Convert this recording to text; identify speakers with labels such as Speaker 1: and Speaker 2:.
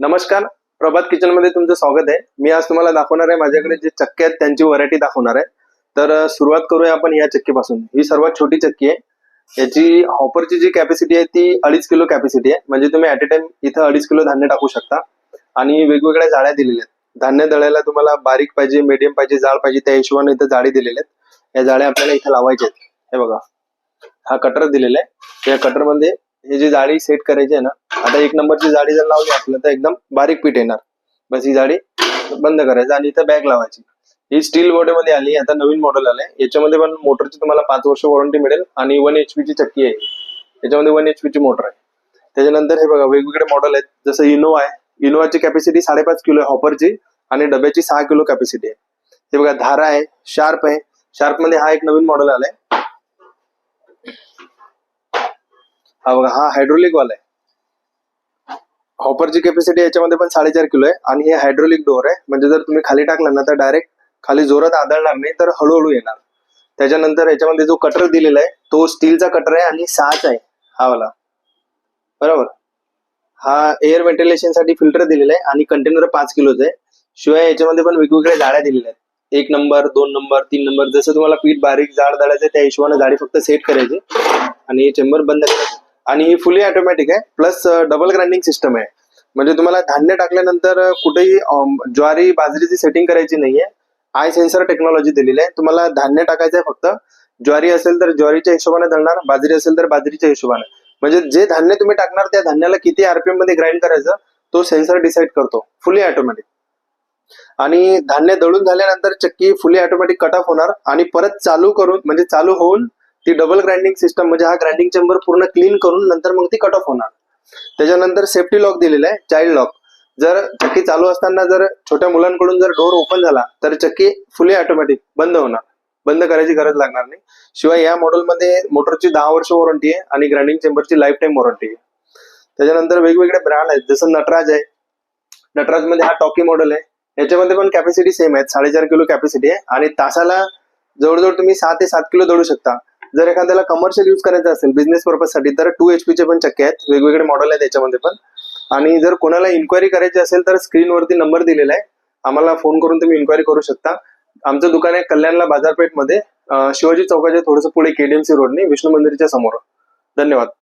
Speaker 1: नमस्कार. प्रभात किचनमध्ये तुमचं स्वागत आहे. मी आज तुम्हाला दाखवणार आहे माझ्याकडे जे चक्के आहेत त्यांची व्हरायटी दाखवणार आहे. तर सुरुवात करूया आपण या चक्कीपासून. ही सर्वात छोटी चक्की आहे. याची हॉपरची जी कॅपॅसिटी आहे ती अडीच किलो कॅपॅसिटी आहे. म्हणजे तुम्ही ऍट अ टाइम इथं अडीच किलो धान्य टाकू शकता. आणि वेगवेगळ्या जाळ्या दिलेल्या आहेत. धान्य दळायला तुम्हाला बारीक पाहिजे मीडियम पाहिजे जाळ पाहिजे त्या हिशोबाने इथं जाळी दिलेल्या आहेत. या जाळ्या आपल्याला इथं लावायच्या आहेत. हे बघा. हा कटर दिलेला आहे. या कटरमध्ये हे जी जाळी सेट करायची आहे ना आता एक नंबरची जाडी जर लावली आपल्याला तर एकदम बारीक पीठ येणार. बस ही जाडी बंद करायचं आणि इथं बॅग लावायची. ही स्टील बॉडी मध्ये आली आता नवीन मॉडेल आलंय. याच्यामध्ये पण मोटरची तुम्हाला पाच वर्ष वॉरंटी मिळेल आणि वन एच ची चक्की आहे. याच्यामध्ये वन एच ची मोटर आहे. त्याच्यानंतर हे बघा वेगवेगळे मॉडेल आहेत. जसं इनोवा आहे. इनोवाची कॅपॅसिटी साडेपाच किलो आहे हॉपरची आणि डब्याची सहा किलो कॅपॅसिटी आहे. हे बघा धारा आहे शार्प आहे. शार्पमध्ये हा एक नवीन मॉडेल आलाय. हा बघा हा हायड्रोलिक वाला आहे. हॉपरची कॅपॅसिटी याच्यामध्ये पण साडेचार किलो आहे. आणि हे हायड्रोलिक डोअर आहे. म्हणजे जर तुम्ही खाली टाकला ना तर डायरेक्ट खाली जोरात आदळणार नाही तर हळूहळू येणार. त्याच्यानंतर याच्यामध्ये जो कटर दिलेला आहे तो स्टीलचा कटर आहे आणि सहाच आहे. हा वाला. बरोबर? हा एअर व्हेंटिलेशनसाठी फिल्टर दिलेला आहे आणि कंटेनर पाच किलोच आहे. शिवाय याच्यामध्ये पण वेगवेगळ्या जाळ्या दिलेल्या आहेत. एक नंबर दोन नंबर तीन नंबर जसं तुम्हाला पीठ बारीक जाड दळायचं आहे, त्या हिशोबाने जाळी फक्त सेट करायची. आणि हे चेंबर बंद करायचं. आणि ही फुली ऑटोमॅटिक आहे. प्लस डबल ग्राइंडिंग सिस्टम आहे. म्हणजे तुम्हाला धान्य टाकल्यानंतर कुठेही ज्वारी बाजरीची सेटिंग करायची नाहीये. आय सेन्सर टेक्नॉलॉजी दिलेली आहे. तुम्हाला धान्य टाकायचं आहे फक्त. ज्वारी असेल तर ज्वारीच्या हिशोबाने दळणार बाजरी असेल तर बाजरीच्या हिशोबाने. म्हणजे जे धान्य तुम्ही टाकणार त्या धान्याला किती आरपीएममध्ये ग्राइंड करायचं तो सेन्सर डिसाईड करतो. फुली ऑटोमॅटिक आणि धान्य दळून झाल्यानंतर चक्की फुली ऑटोमॅटिक कट ऑफ होणार. आणि परत चालू करून म्हणजे चालू होऊन ती डबल ग्राइंडिंग सिस्टम म्हणजे हा ग्राइंडिंग चेंबर पूर्ण क्लीन करून नंतर मग ती कट ऑफ होणार. त्याच्यानंतर सेफ्टी लॉक दिलेला आहे चाइल्ड लॉक जर चक्की चालू असताना जर छोट्या मुलांकडून जर डोर ओपन झाला तर चक्की फुली ऑटोमॅटिक बंद होणार. बंद करायची गरज लागणार नाही. शिवाय या मॉडेलमध्ये मोटरची दहा वर्ष वॉरंटी आहे आणि ग्राइंडिंग चेंबरची लाईफ टाईम वॉरंटी आहे. त्याच्यानंतर वेगवेगळे ब्रँड आहेत जसं नटराज आहे. नटराजमध्ये हा टॉकी मॉडेल आहे. याच्यामध्ये पण कॅपॅसिटी सेम आहे साडेचार किलो कॅपॅसिटी आहे. आणि तासाला जवळजवळ तुम्ही सहा ते सात किलो दळू शकता. जर एखाद्याला कमर्शियल यूज करायचं असेल बिझनेस पर्पजसाठी तर टू एच चे पण चक्के आहेत. वेगवेगळे मॉडेल आहेत त्याच्यामध्ये पण. आणि जर कोणाला इन्क्वायरी करायची असेल तर स्क्रीनवरती नंबर दिलेला आहे. आम्हाला फोन करून तुम्ही इन्क्वायरी करू शकता. आमचं दुकान आहे कल्याणला बाजारपेठमध्ये शिवाजी चौकाच्या थोडंसं पुढे केडीएमसी रोडने विष्णू मंदिरच्या समोर. धन्यवाद.